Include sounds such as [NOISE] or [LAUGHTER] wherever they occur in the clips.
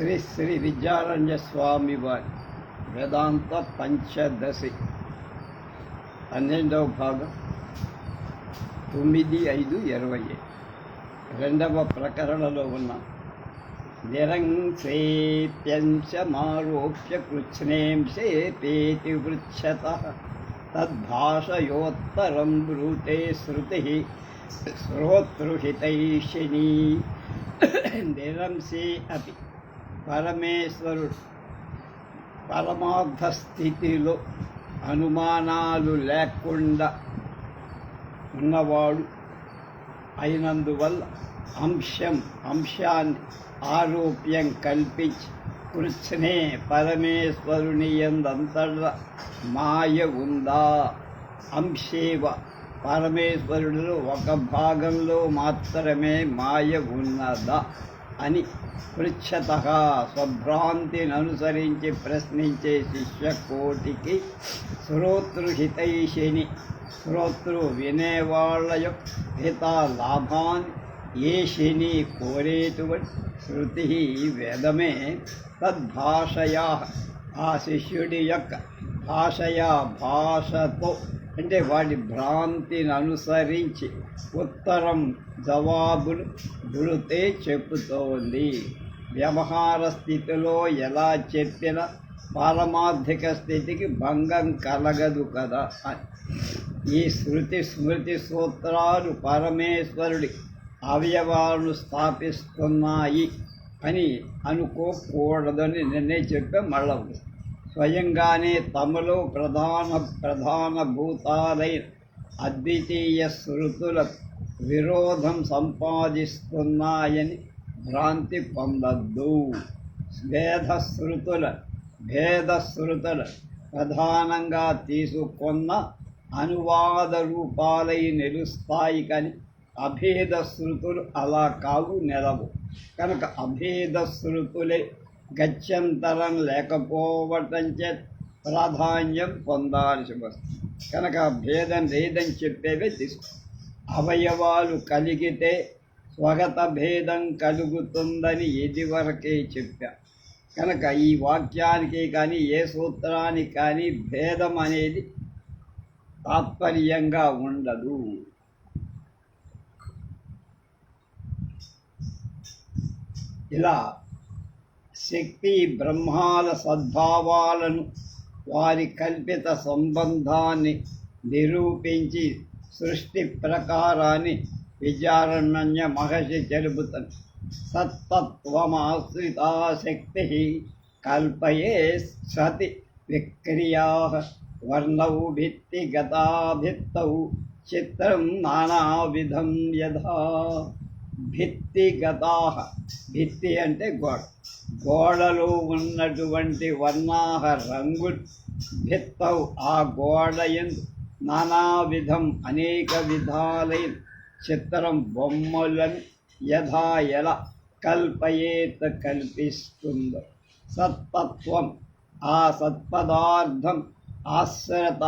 శ్రీ శ్రీ విద్యారణ్య స్వామి వారి వేదాంత పంచదశి. పన్నెండవ భాగం. తొమ్మిది ఐదు ఇరవై రెండవ ప్రకరణలో ఉన్న నిరంసేత్యంశమారోప్య కృచ్ఛ్నేంశేపేతి వృచ్చత తద్భాషయోత్తరం బ్రూతే శృతి శ్రోతృహితైషిణీ. [COUGHS] నిరంసే అపి పరమేశ్వరుడు. పరమార్థ స్థితిలో అనుమానాలు లేకుండా ఉన్నవాడు అయినందువల్ల అంశం అంశాన్ని ఆరోప్యం కల్పించి కృష్ణే పరమేశ్వరుని ఎందంతటా మాయ ఉందా? అంశేవ పరమేశ్వరుడు ఒక భాగంలో మాత్రమే మాయ ఉన్నదా? అని పృచ్ఛత స్వభ్రాంతిని అనుసరించి ప్రశ్నించే శిష్యకోటికి శ్రోతృహితైషిని శ్రోతృ వినేవాళ్ళ యొక్క హిత లాభాన్ని ఏ శని కోరేటువంటి శృతి వేదమే తద్భాషయా ఆ శిష్యుడి యొక్క భాషయా భాషతో అంటే వాడి భ్రాంతిని అనుసరించి ఉత్తరం జవాబులు గురుతే చెప్పుతోంది వ్యవహార స్థితిలో ఎలా చెప్పినా పారమార్థిక స్థితికి భంగం కలగదు కదా అని. ఈ శృతి స్మృతి సూత్రాలు పరమేశ్వరుడి అవయవాలను స్థాపిస్తున్నాయి అని అనుకోకూడదని నిన్నే చెప్పే మళ్ళా స్వయంగానే తమలో ప్రధాన ప్రధాన భూతాలై అద్వితీయ శృతుల విరోధం సంపాదిస్తున్నాయని భ్రాంతి పొందద్దు. భేద శృతుల భేద ప్రధానంగా తీసుకున్న అనువాద రూపాలై నిలుస్తాయి కానీ అభేద శృతులు అలా కావు నెలవు. కనుక అభేద శృతులే గత్యంతరం లేకపోవటం చేత ప్రాధాన్యం పొందాల్సి వస్తుంది. కనుక భేదం లేదని చెప్పేవే తీసుకో. అవయవాలు కలిగితే స్వగత భేదం కలుగుతుందని ఇదివరకే చెప్పా. కనుక ఈ వాక్యానికి కానీ ఏ సూత్రానికి కానీ భేదం అనేది తాత్పర్యంగా ఉండదు. ఇలా శక్తి బ్రహ్మాల సద్భావాలను వారి కల్పిత సంబంధాన్ని నిరూపించి సృష్టి ప్రకారాన్ని విచారణ్య మహర్షి తెలుపుతుంది సత్తత్వమాశ్రిత శక్తి కల్పయే సతి విక్రియా వర్ణౌ భిత్తిగతాభిత్తౌ చిత్రం నానావిధం యథా. భిత్తిగతా భిత్తి అంటే గోడ. గోడలు ఉన్నటువంటి వర్ణాహ రంగు భిత్తవు ఆ గోడ ఎందు నానావిధం అనేక విధాలైన చిత్రం బొమ్మలను యథా ఎలా కల్పయేత కల్పిస్తుందో. సత్తత్వం ఆ సత్పదార్థం ఆశ్రత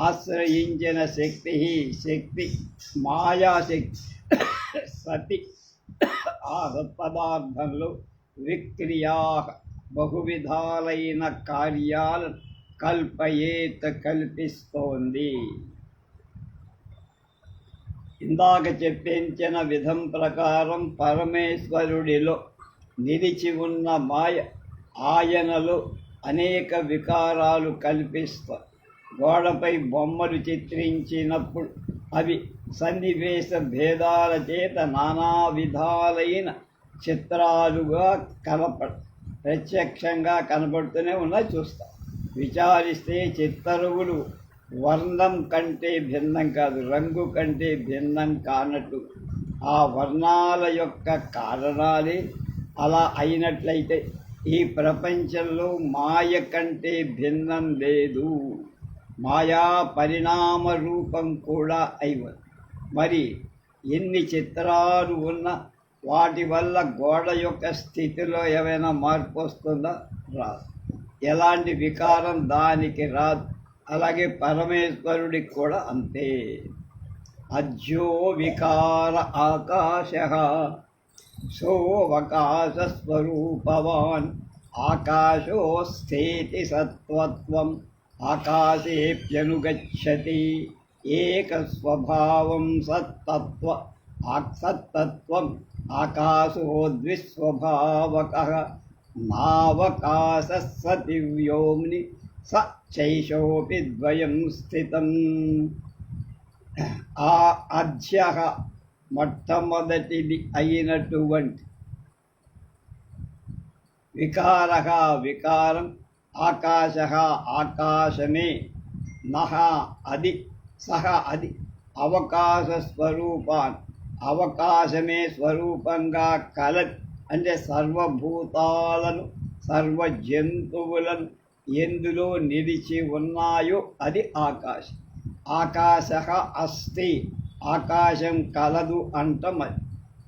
ఆశ్రయించిన శక్తి శక్తి మాయాశక్తి సతి ఆ సత్పదార్థంలో విక్రియా బహువిధాలైన కార్యాలు కల్పయేత కల్పిస్తోంది. ఇందాక చెప్పించిన విధం ప్రకారం పరమేశ్వరుడిలో నిలిచి ఉన్న మాయ ఆయనలో అనేక వికారాలు కల్పిస్తా గోడపై బొమ్మలు చిత్రించినప్పుడు అవి సన్నివేశ భేదాల చేత నానా విధాలైన చిత్రాలుగా కనపడ ప్రత్యక్షంగా కనపడుతూనే ఉన్నాయి చూస్తాం. విచారిస్తే చిత్తరువులు వర్ణం కంటే భిన్నం కాదు రంగు కంటే భిన్నం కానట్టు. ఆ వర్ణాల యొక్క కారణాలే అలా అయినట్లయితే ఈ ప్రపంచంలో మాయ కంటే భిన్నం లేదు. మాయా పరిణామ రూపం కూడా అయి మరి ఎన్ని చిత్రాలు ఉన్నా వాటి వల్ల గోడ యొక్క స్థితిలో ఏమైనా మార్పు వస్తుందా? రాదు. ఎలాంటి వికారం దానికి రాదు. అలాగే పరమేశ్వరుడికి కూడా అంతే. అజ్యో వికార ఆకాశ సోవకాశస్వరూపవాన్ ఆకాశో స్థితి సత్వత్వం ఆకాశేప్యనుగచ్చతి ఏకస్వభావం సత్తత్వ సత్తత్వం द्विस्वभावकः नावकाशः सति व्योम्नि స చైషోపి ద్వయం స్థితం ఆ అధ్య మొట్టమొదటిది అయినటువంటి వికార వికారం ఆకాశ ఆకాశమే నహ అది సహ అది అవకాశ స్వరూపాన్ అవకాశమే స్వరూపంగా కల అంటే సర్వభూతాలను సర్వ జంతువులను ఎందులో నిలిచి ఉన్నాయో అది ఆకాశం. ఆకాశ అస్తి ఆకాశం కలదు అంటమది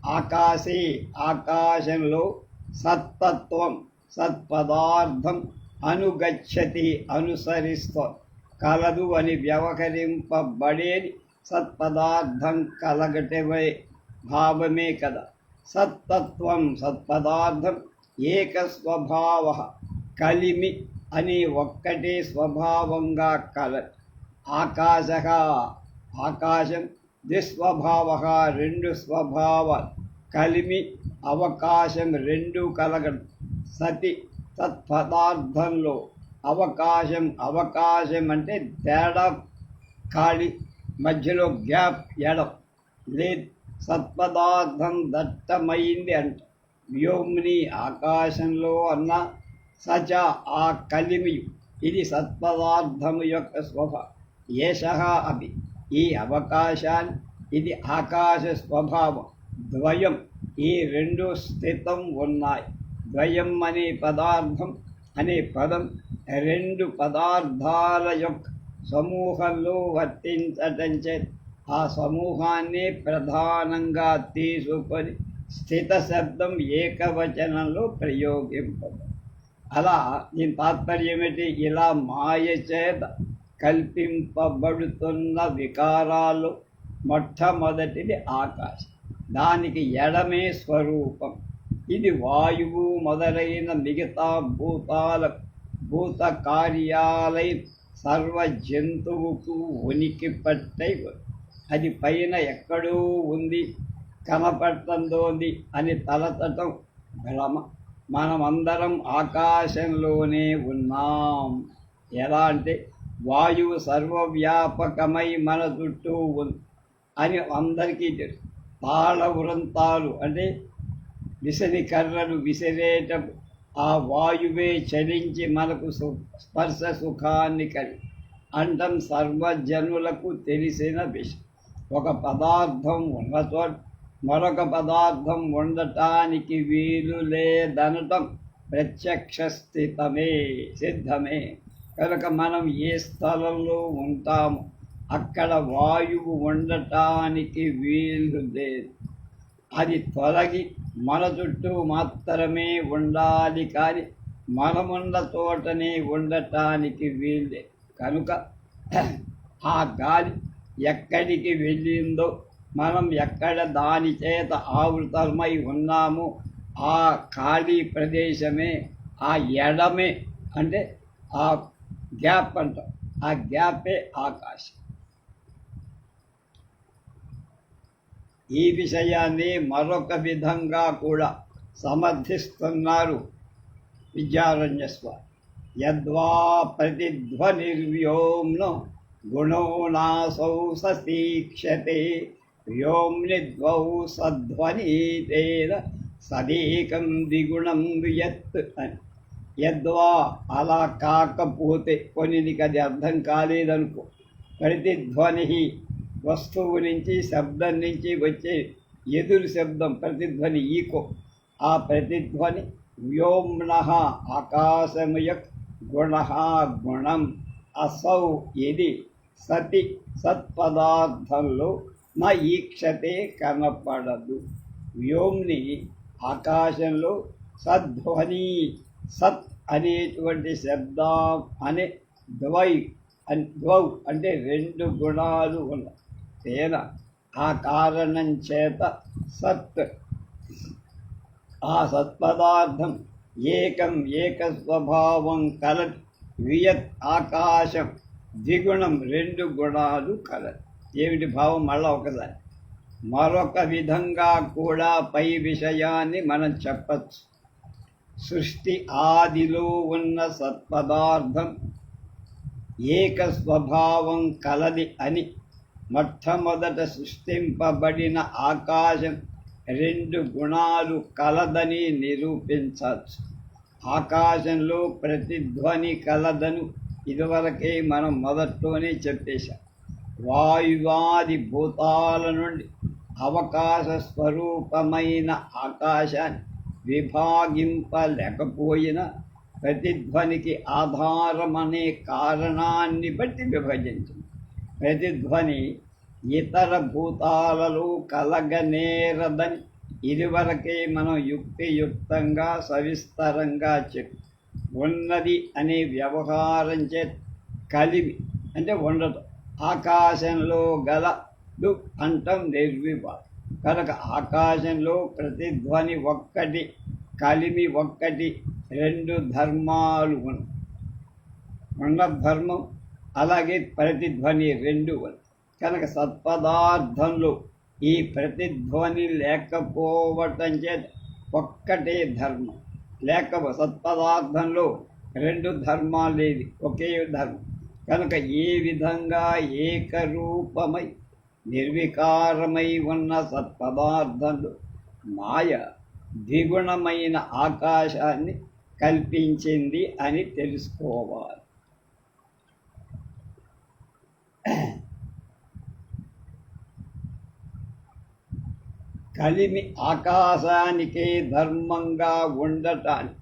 ఆకాశే ఆకాశంలో సత్తత్వం సత్పదార్థం అనుగచ్చతి అనుసరిస్తూ. కలదు అని వ్యవహరింపబడేది సత్పదార్థం కలగటమే భావమే కదా. సత్తత్వం సత్పదార్థం ఏకస్వభావ. కలిమి అని ఒక్కటే స్వభావంగా కల ఆకాశ ఆకాశం దిస్వభావ రెండు స్వభావ కలిమి అవకాశం రెండు కలగడం. సతి తత్పదార్థంలో అవకాశం అవకాశం అంటే తేడా ఖాళీ మధ్యలో గ్యాప్ ఎడం. లేదు సత్పదార్థం దట్టమైంది అంట. వ్యోమ్ని ఆకాశంలో అన్న సచ ఆ కలిమి. ఇది సత్పదార్థము యొక్క స్వభ. ఏష అవి ఈ అవకాశాన్ని ఇది ఆకాశ స్వభావం. ద్వయం. ఈ రెండు స్థితం ఉన్నాయి. ద్వయం అనే పదార్థం అనే పదం రెండు పదార్థాల యొక్క సమూహంలో వర్తించటం చేత ఆ సమూహాన్ని ప్రధానంగా తీసుకొని స్థిత శబ్దం ఏకవచనంలో ప్రయోగింపదు. అలా దీని తాత్పర్యం ఏమిటి ఇలా మాయ చేత కల్పింపబడుతున్న వికారాలు మొట్టమొదటిది ఆకాశం. దానికి ఎడమే స్వరూపం. ఇది వాయువు మొదలైన మిగతా భూతాల భూత కార్యాలయ సర్వ జంతువుకు ఉనికి పట్టై అది పైన ఎక్కడో ఉంది కనపడుతుందోంది అని తలచటం భ్రమ. మనమందరం ఆకాశంలోనే ఉన్నాం. ఎలా అంటే వాయువు సర్వవ్యాపకమై మన చుట్టూ ఉంది అని అందరికీ తెలుసు. తాళ వృంతాలు అంటే విసరి కర్రలు విసిరేట ఆ వాయువే చలించి మనకు సు స్పర్శ సుఖాన్ని కలిగి అంటం సర్వజనులకు తెలిసిన విషయం ఒక పదార్థం ఉన్న చోట మరొక పదార్థం ఉండటానికి వీలు లేదనటం ప్రత్యక్ష స్థితమే సిద్ధమే. కనుక మనం ఏ స్థలంలో ఉంటామో అక్కడ వాయువు ఉండటానికి వీలు లేదు. అది తొలగి మన చుట్టూ మాత్రమే ఉండాలి కానీ మనమున్న తోటనే ఉండటానికి వీలు కనుక ఆ గాలి ఎక్కడికి వెళ్ళిందో మనం ఎక్కడ దాని చేత ఆవృతమై ఉన్నాము ఆ ఖాళీ ప్రదేశమే ఆ ఎడమే అంటే ఆ గ్యాప్ అంటాం. ఆ గ్యాపే ఆకాశం. ఈ విషయాన్ని మరొక విధంగా కూడా సమర్థిస్తున్నారు విద్యారణ్యస్వామి యద్వా ప్రతిధ్వనిర్వ్యోమ్న గుణో నాసౌ సతీక్షతే వ్యోమ్నిద్వౌ సధ్వనీతేన సదీకం ద్విగుణం యత్ అని. యద్వా అలా కాకపోతే కొన్నికి అది అర్థం కాలేదనుకో. ప్రతిధ్వని వస్తువు నుంచి శబ్దం నుంచి వచ్చే ఎదురు శబ్దం ప్రతిధ్వని ఈకో. ఆ ప్రతిధ్వని వ్యోమ్న ఆకాశము యొక్క గుణ గుణం అసౌ ఇది సతి సత్పదార్థంలో నా ఈక్షతే కనపడదు. వ్యోమ్ని ఆకాశంలో సద్ధ్వని సత్ అనేటువంటి శబ్దం అనే ద్వై ద్వౌ అంటే రెండు గుణాలు ఉన్నాయి. తేన ఆ కారణం చేత సత్. ఆ సత్పదార్థం ఏకం ఏకస్వభావం కలట్ వియత్ ఆకాశం ద్విగుణం రెండు గుణాలు కలట్ ఏమిటి భావం? మళ్ళా ఒకసారి. మరొక విధంగా కూడా పై విషయాన్ని మనం చెప్పచ్చు. సృష్టి ఆదిలో ఉన్న సత్పదార్థం ఏక స్వభావం కలది అని మొట్టమొదట సృష్టింపబడిన ఆకాశం రెండు గుణాలు కలదని నిరూపించవచ్చు. ఆకాశంలో ప్రతిధ్వని కలదను. ఇదివరకే మనం మొదట్లోనే చెప్పేశాం. వాయువాది భూతాల నుండి అవకాశ స్వరూపమైన ఆకాశాన్ని విభాగింపలేకపోయినా ప్రతిధ్వనికి ఆధారమనే కారణాన్ని బట్టి విభజించింది ప్రతిధ్వని ఇతర భూతాలలో కలగనేరదని ఇదివరకే మనం యుక్తియుక్తంగా సవిస్తరంగా చెప్పి ఉన్నది అనే వ్యవహారం చే కలిమి అంటే ఉండటం ఆకాశంలో గల దు అంటం నిర్వివాదం. కనుక ఆకాశంలో ప్రతిధ్వని ఒక్కటి కలిమి ఒక్కటి రెండు ధర్మాలు ఉన్న ధర్మం అలాగే ప్రతిధ్వని రెండు కనుక సత్పదార్థంలో ఈ ప్రతిధ్వని లేకపోవటం చేత ఒక్కటే ధర్మం. లేక సత్పదార్థంలో రెండు ధర్మాలు లేదు ఒకే ధర్మం. కనుక ఏ విధంగా ఏకరూపమై నిర్వికారమై ఉన్న సత్పదార్థంలో మాయ ద్విగుణమైన ఆకాశాన్ని కల్పించింది అని తెలుసుకోవాలి. కలిమి ఆకాశానికే ధర్మంగా ఉండటానికి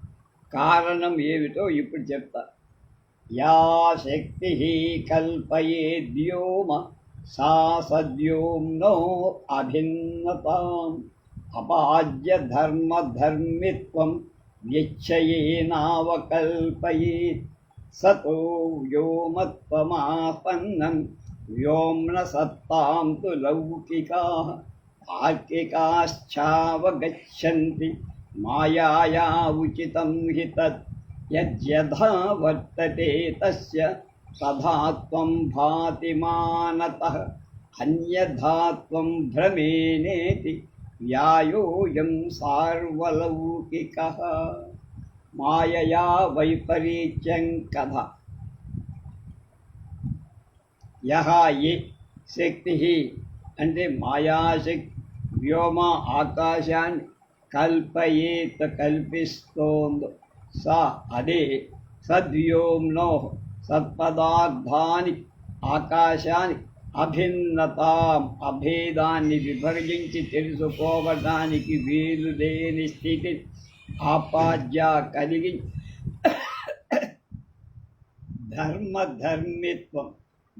కారణం ఏమిటో ఇప్పుడు చెప్తా. యా శక్తి కల్పయే ద్యోమ సా సద్యోమ్నో అభిన్నతాం. అపాజ్య ధర్మధర్మిత్వం వ్యచ్చయేనావకల్పయేత్ సతో వ్యోమత్వమాపన్నం వ్యోమ్న సత్తాం తు లౌకికా తార్కికాశ్చావగచ్చन्ति మాయాయా ఉచితం హి తత్ యద్యథా వర్తతే తస్య తథా త్వం భాతి మానతః అన్యథా త్వం భ్రమేనేతి వ్యాయోయం సార్వలౌకికः। మాయయా వైపరీత్యం కథ. యహ ఏ శక్తి అంటే మాయాశక్తి వ్యోమ ఆకాశాన్ని కల్పయేత కల్పిస్తోందో. సా అదే సద్వ్యోమ్నో సత్పదార్థాన్ని ఆకాశాన్ని అభిన్నతాం అభేదాన్ని విభజించి తెలుసుకోవడానికి వీలు లేని స్థితి ఆపాద్య కలిగి ధర్మధర్మిత్వం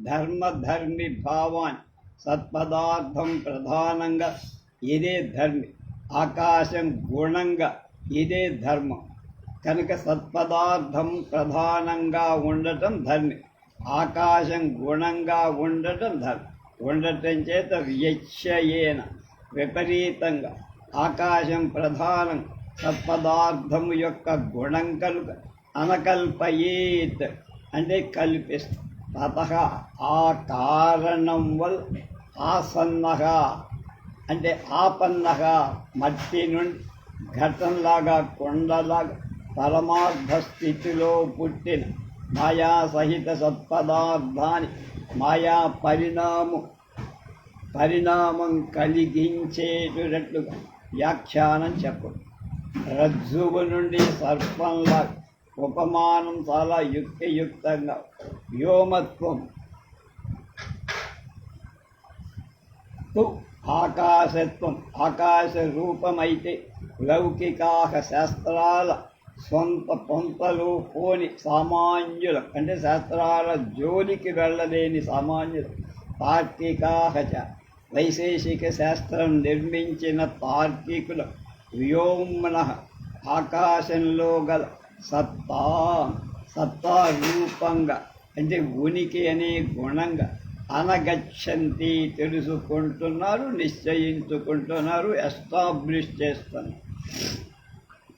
ధర్మధర్మి భావాన్ని సత్పదార్థం ప్రధానంగా ఇదే ధర్మి ఆకాశం గుణంగా ఇదే ధర్మం. కనుక సత్పదార్థం ప్రధానంగా ఉండటం ధర్మి ఆకాశం గుణంగా ఉండటం ధర్మం. ఉండటం చేత వ్యక్షయేన విపరీతంగా ఆకాశం ప్రధానం సత్పదార్థము యొక్క గుణం కనుక అనకల్పయేత్ అంటే కల్పిస్త తత ఆ కారణం వల్ల ఆసన్నగా అంటే ఆపన్నగా మట్టి నుండి ఘటంలాగా కొండలాగా పరమార్థ స్థితిలో పుట్టిన మాయా సహిత సత్పదార్థాన్ని మాయా పరిణామం పరిణామం కలిగించేటట్లుగా వ్యాఖ్యానం చెప్పదు రజ్జువు నుండి సర్పంలా ఉపమానం చాలా యుక్తియుక్తంగా. వ్యోమత్వం. తు ఆకాశత్వం. ఆకాశ రూపమైతే లౌకికాహ శాస్త్రాల సొంత పొంతలు పోని సామాన్యుల. అంటే శాస్త్రాల జోలికి వెళ్ళలేని సామాన్యులు. తార్కికాహ చ. వైశేషిక శాస్త్రం నిర్మించిన తార్కికుల. వ్యోమన ఆకాశంలో గల సత్తా సత్తా రూపంగా అంటే ఉనికి అనే గుణంగా అనగచ్చంతి తెలుసుకుంటున్నారు నిశ్చయించుకుంటున్నారు ఎస్టాబ్లిష్ చేస్తున్నారు.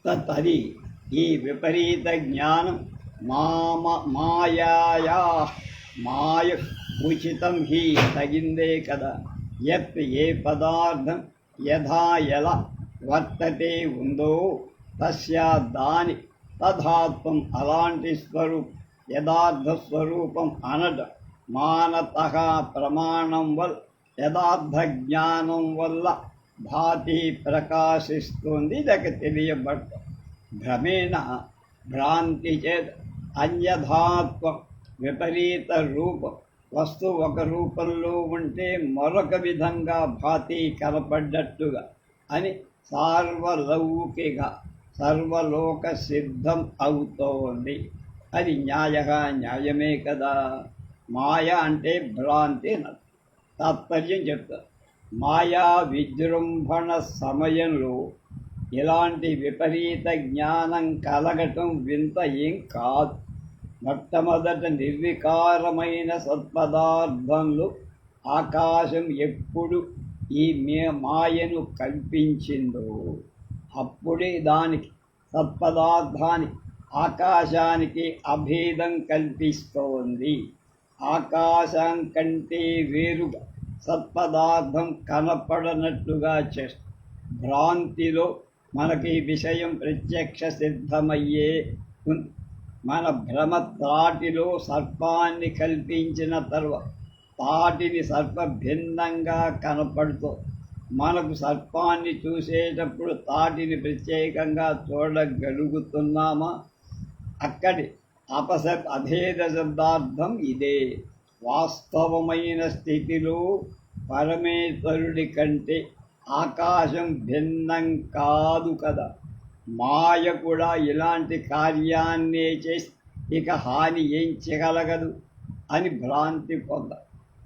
తది ఈ విపరీత జ్ఞానం మామ మాయాయా మాయ ఉచితం హి తగిందే కదా. యత్ ఏ పదార్థం యథా ఎలా వర్తతే ఉందో తస్యా దాని తథాత్వం అలాంటి స్వరూపం యథార్థ స్వరూపం అనట. మానత ప్రమాణం వల్ల యథార్థ జ్ఞానం వల్ల భాతి ప్రకాశిస్తుంది ఇదక తెలియబడ్డ భ్రమేణ భ్రాంతి చేత అన్యథాత్వం విపరీత రూపం వస్తువు ఒక రూపంలో ఉంటే మరొక విధంగా భాతి కనపడ్డట్టుగా అని సార్వలౌకిక సర్వలోక సిద్ధం అవుతోంది. అది న్యాయ న్యాయమే కదా. మాయ అంటే భ్రాంతి అని తాత్పర్యం చెప్తారు మాయా విజృంభణ సమయంలో ఇలాంటి విపరీత జ్ఞానం కలగటం వింత ఏం కాదు. మొట్టమొదట నిర్వికారమైన సత్పదార్థంలో ఆకాశం ఎప్పుడు ఈ మే మాయను కల్పించిందో అప్పుడే దానికి సత్పదార్థానికి ఆకాశానికి అభేదం కల్పిస్తోంది. ఆకాశం కంటే వేరుగా సత్పదార్థం కనపడనట్టుగా చేస్తుంది భ్రాంతిలో మనకి విషయం ప్రత్యక్ష సిద్ధమయ్యే ఉంది మన భ్రమ త్రాటిలో సర్పాన్ని కల్పించిన తర్వాత తాటిని సర్ప భిన్నంగా కనపడుతూ మనకు సర్పాన్ని చూసేటప్పుడు తాటిని ప్రత్యేకంగా చూడగలుగుతున్నామా? అక్కడి అపసర్ అభేద శబ్దార్థం ఇదే. వాస్తవమైన స్థితిలో పరమేశ్వరుడి కంటే ఆకాశం భిన్నం కాదు కదా. మాయ కూడా ఇలాంటి కార్యాన్నే చేసి ఇక హాని ఏం చేయగలగదు అని భ్రాంతి పొంద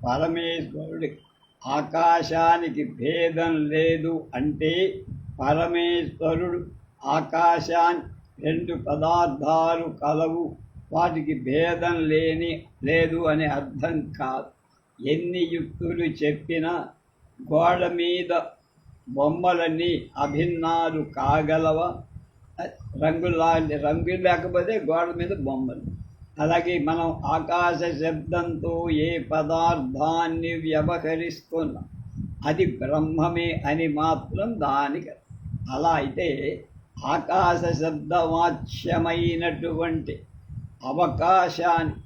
పరమేశ్వరుడి ఆకాశానికి భేదం లేదు అంటే పరమేశ్వరుడు ఆకాశాన్ని రెండు పదార్థాలు కలవు. వాటికి భేదం లేని లేదు అనే అర్థం కాదు. ఎన్ని యుక్తులు చెప్పినా గోడ మీద బొమ్మలన్నీ అభిన్నాలు కాగలవా? రంగులాంటి రంగులు లేకపోతే గోడ మీద బొమ్మలు. అలాగే మనం ఆకాశ శబ్దంతో ఏ పదార్థాన్ని వ్యవహరిస్తున్నాం అది బ్రహ్మమే అని మాత్రం దానికి అలా అయితే ఆకాశ శబ్దవాచ్యమైనటువంటి అవకాశాన్ని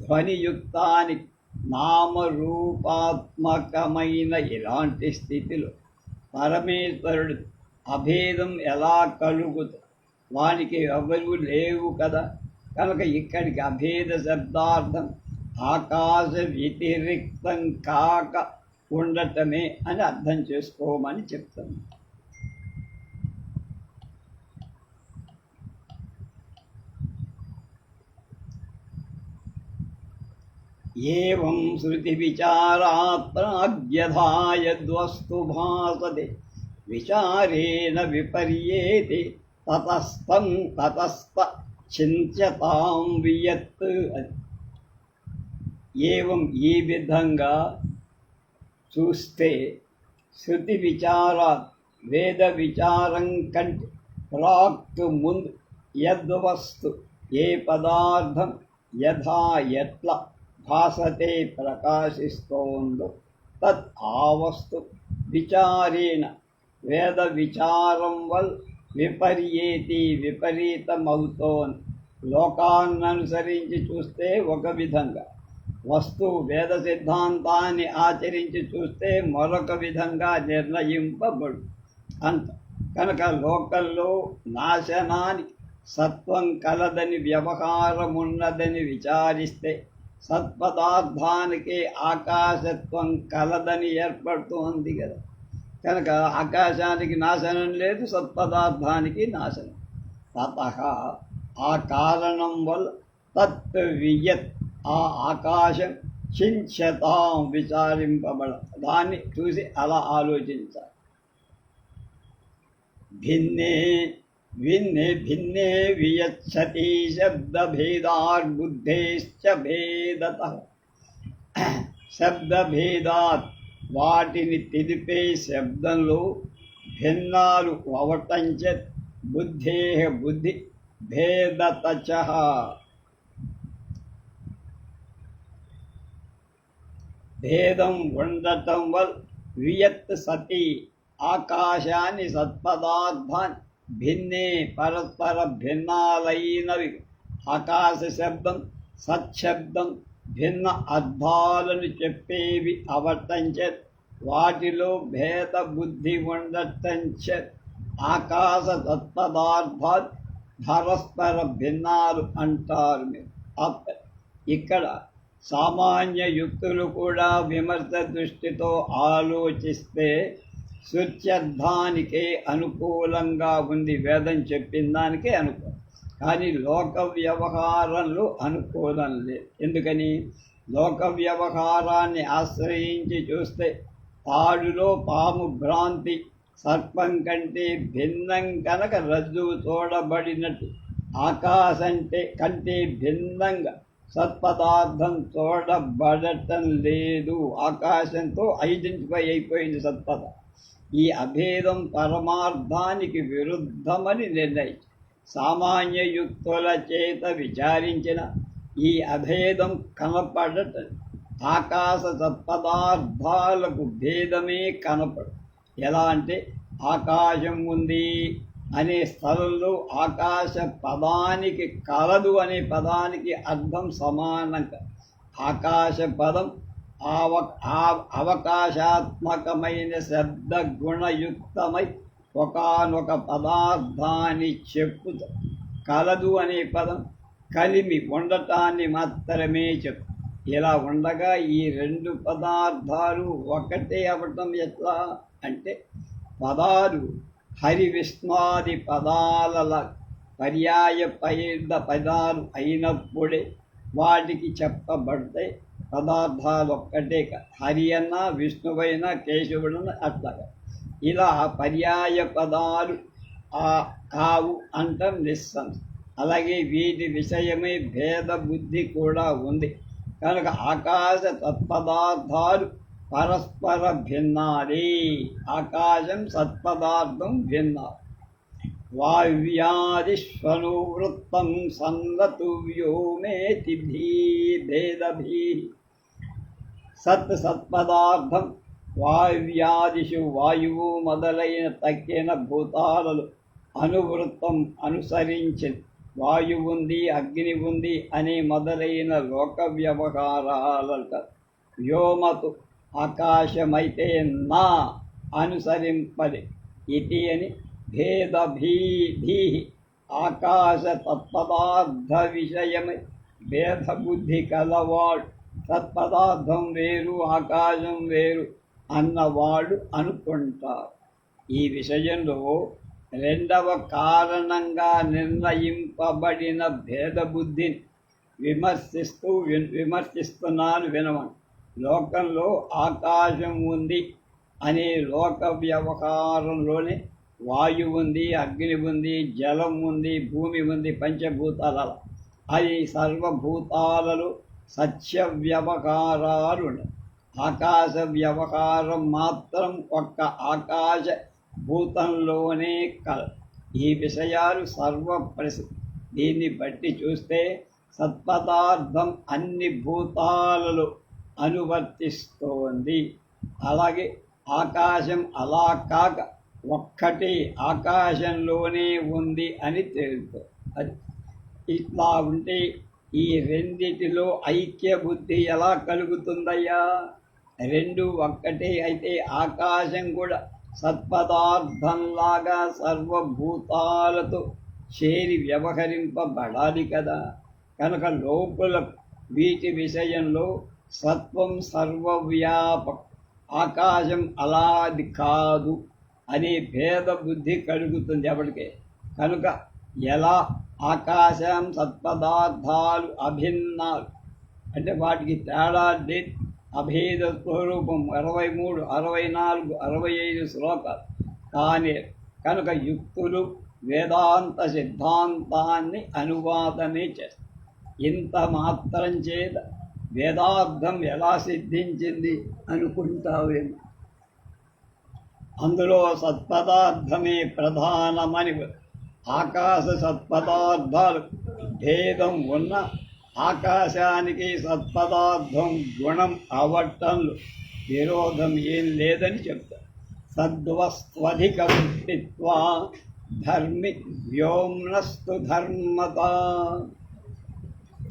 ధ్వనియుక్తాన్ని నామరూపాత్మకమైన ఇలాంటి స్థితిలో పరమేశ్వరుడు అభేదం ఎలా కలుగుతుంది వానికి ఎవరు లేవు కదా. కనుక ఇక్కడికి అభేద శబ్దార్థం ఆకాశ వ్యతిరిక్తం కాక ఉండటమే అని అర్థం చేసుకోమని చెప్తాను. ఏం శృతి విచారాత్మవ్యధాయద్వస్తు భాసతే విచారేణ విపర్యేతి తతస్థం తతస్థ చింత్యతాం వియత్ అని ఏవం ఈ విధంగా చూస్తే శృతి విచారా వేద విచారం కంటే ప్రాక్తు ముందు యద్వస్తు ఏ పదార్థం యథా ఎట్ల భాసతే ప్రకాశిస్తోందో తత్ ఆ వస్తు విచారేణ వేద విచారం వల్ల విపర్యేతి విపరీతమవుతోన్ లోకాన్ననుసరించి చూస్తే ఒక విధంగా. వస్తు వేద సిద్ధాంతాన్ని ఆచరించి చూస్తే మరొక విధంగా నిర్ణయింపబడు. అంత. కనుక లోకల్లో నాశనానికి సత్వం కలదని వ్యవహారమున్నదని విచారిస్తే సత్పదార్థానికి ఆకాశత్వం కలదని ఏర్పడుతోంది కదా. కనుక ఆకాశానికి నాశనం లేదు సత్పదార్థానికి నాశనం. తత ఆ కారణం వల్ల తత్వియత్ ఆ ఆకాశం చించతాం విచారింపబడ దాన్ని చూసి అలా ఆలోచించాలి. భిన్నే భిన్నే భిన్నే వియచ్చతి శబ్దభేదార్బుద్ధేశ్చ భేదత. శబ్దభేదాత్ వాటిని తెలిపే శబ్దంలో భిన్నాలు అవటంచ బుద్ధే బుద్ధి భేదతచ. భేదం ఉండటం వల్ వియత్ సతి ఆకాశాన్ని సత్పదార్థాన్ భిన్నే పరస్పర భిన్నాలైనవి. ఆకాశ శబ్దం సత్శబ్దం భిన్న అర్థాలను చెప్పేవి అవటంచెత్ వాటిలో భేద బుద్ధి ఉండటంచెత్ ఆకాశ తత్పదార్థాలు పరస్పర భిన్నాలు అంటారు మీరు. ఇక్కడ సామాన్య యుక్తులు కూడా విమర్శ దృష్టితో ఆలోచిస్తే శుత్యర్థానికే అనుకూలంగా ఉంది వేదం చెప్పిన దానికే అనుకూలం. కానీ లోక వ్యవహారంలో అనుకూలం లేదు ఎందుకని? లోక వ్యవహారాన్ని ఆశ్రయించి చూస్తే తాడులో పాము భ్రాంతి సర్పం కంటే భిన్నం కనుక రజ్జువు చూడబడినట్టు ఆకాశంటే కంటే భిన్నంగా సత్పదార్థం చూడబడటం లేదు. ఆకాశంతో ఐడెంటిఫై అయిపోయింది సత్పద. ఈ అభేదం పరమార్థానికి విరుద్ధమని నిర్ణయించి సామాన్య యుక్తుల చేత విచారించిన ఈ అభేదం కనపడట ఆకాశ సత్పదార్థాలకు భేదమే కనపడు. ఎలా అంటే ఆకాశం ఉంది అనే స్థలంలో ఆకాశ పదానికి కలదు అనే పదానికి అర్థం సమానంగా ఆకాశ పదం ఆవ అవకాశాత్మకమైన శబ్ద గుణయుక్తమై ఒకనొక పదార్థాన్ని చెప్పుత కలదు అనే పదం కలిమి ఉండటాన్ని మాత్రమే చెప్పు. ఇలా ఉండగా ఈ రెండు పదార్థాలు ఒకటే అవటం ఎట్లా అంటే పదాలు హరి విష్ణాది పదాల పర్యాయ పైద పదాలు అయినప్పుడే వాటికి చెప్పబడతాయి పదార్థాలు ఒక్కటే హరి అన్న విష్ణువైన కేశవుడన అట్లాగా. ఇలా పర్యాయ పదాలు ఆ కావు అంటాం నిస్సంశయం అలాగే వీటి విషయమై భేద బుద్ధి కూడా ఉంది. కనుక ఆకాశ తత్పదార్థాలు పరస్పర భిన్నాలి. ఆకాశం సత్పదార్థం భిన్నారు వావ్యాదిష్వనువృత్తం సన్నతు వ్యోమేతి భీ. భేదభీ సత్ సత్పదార్థం వావ్యాదిషు వాయువు మొదలైన తక్కిన భూతాలలు అనువృత్తం అనుసరించి. వాయువు ఉంది అగ్ని ఉంది అని మొదలైన లోక వ్యవహారాలట వ్యోమతు ఆకాశమైతే నా అనుసరింపది ఇది అని భేదభీధీ ఆకాశ తత్పదార్థ విషయమై భేదబుద్ధి కలవాడు. తత్పదార్థం వేరు ఆకాశం వేరు అన్నవాడు అనుకుంటారు. ఈ విషయంలో రెండవ కారణంగా నిర్ణయింపబడిన భేదబుద్ధిని విమర్శిస్తూ విమర్శిస్తున్నాను వినమని లోకంలో ఆకాశం ఉంది అనే లోక వ్యవహారంలోనే వాయువు ఉంది అగ్ని ఉంది జలం ఉంది భూమి ఉంది పంచభూతాల అది సర్వభూతాలలో సత్య వ్యవహారాలు ఉన్నాయి. ఆకాశ వ్యవహారం మాత్రం ఒక్క ఆకాశ భూతంలోనే కల. ఈ విషయాలు సర్వ దీన్ని బట్టి చూస్తే సత్పదార్థం అన్ని భూతాలలో అనువర్తిస్తోంది. అలాగే ఆకాశం అలా కాక ఒక్కటి ఆకాశంలోనే ఉంది అని తెలుసు అది ఇట్లా ఉంటే ఈ రెండిటిలో ఐక్య బుద్ధి ఎలా కలుగుతుందయ్యా? రెండు ఒక్కటే అయితే ఆకాశం కూడా సత్పదార్థంలాగా సర్వభూతాలతో చేరి వ్యవహరింపబడాలి కదా. కనుక లోపల వీటి విషయంలో సత్వం సర్వవ్యాపక ఆకాశం అలాది కాదు అనే భేద బుద్ధి కలుగుతుంది ఎవరికే? కనుక ఎలా ఆకాశం సత్పదార్థాలు అభిన్నాలు? అంటే వాటికి తేడా లేదు అభేద స్వరూపం అరవై మూడు అరవై నాలుగు అరవై ఐదు శ్లోకాలు. కానీ కనుక యుక్తులు వేదాంత సిద్ధాంతాన్ని అనువాదమే చేస్తారు. ఇంత మాత్రం చేత వేదార్థం ఎలా సిద్ధించింది అనుకుంటావేమో అందులో సత్పదార్థమే ప్రధానమని ఆకాశ సత్పదార్థాలు భేదం ఉన్న ఆకాశానికి సత్పదార్థం గుణం అవటంలో విరోధం ఏం లేదని చెప్తారు. సద్వస్త్వధిక వృత్తిత్వ ధర్మి వ్యోమ్నస్తు ధర్మత.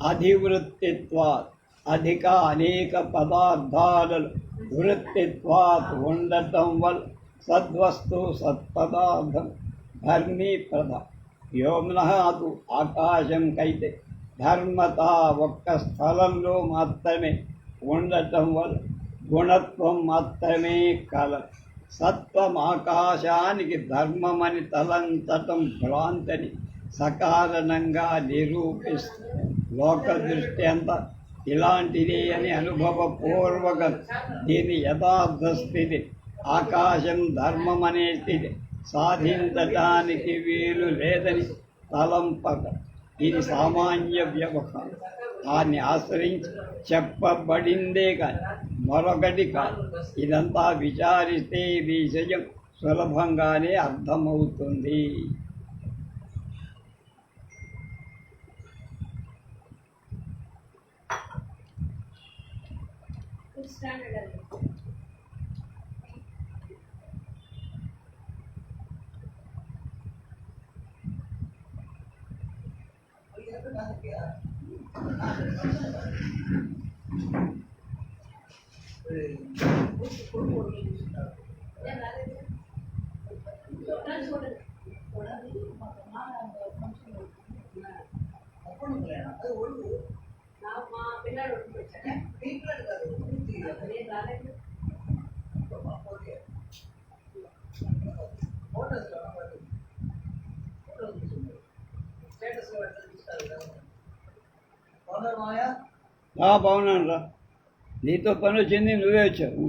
అధివృత్తిత్వ అధిక అనేక పదార్థాలలో వృత్తిత్వాత్ ఉండటం వల్ల సద్వస్తు సత్పదార్థం ధర్మీ ప్రధ. వ్యోమ్న ఆకాశం ఆకాశంకైతే ధర్మత ఒక్క స్థలంలో మాత్రమే ఉండటం వల్ల గుణత్వం మాత్రమే కల. సత్వం ఆకాశానికి ధర్మమని తలంచటం భ్రాంతిని సకారణంగా నిరూపిస్తుంది. లోక దృష్టి అంతా ఇలాంటిదే అని అనుభవపూర్వకం దీని యథార్థ స్థితి. ఆకాశం ధర్మం అనే స్థితి సాధించటానికి వీలు లేదని తలంపక. ఇది సామాన్య వ్యవహారం. దాన్ని ఆశ్రయించి చెప్పబడిందే కాదు మరొకటి కాదు. ఇదంతా విచారిస్తే విషయం సులభంగానే అర్థమవుతుంది. రా బాగున్నాను రా నీతో పని వచ్చింది నువ్వే వచ్చావు.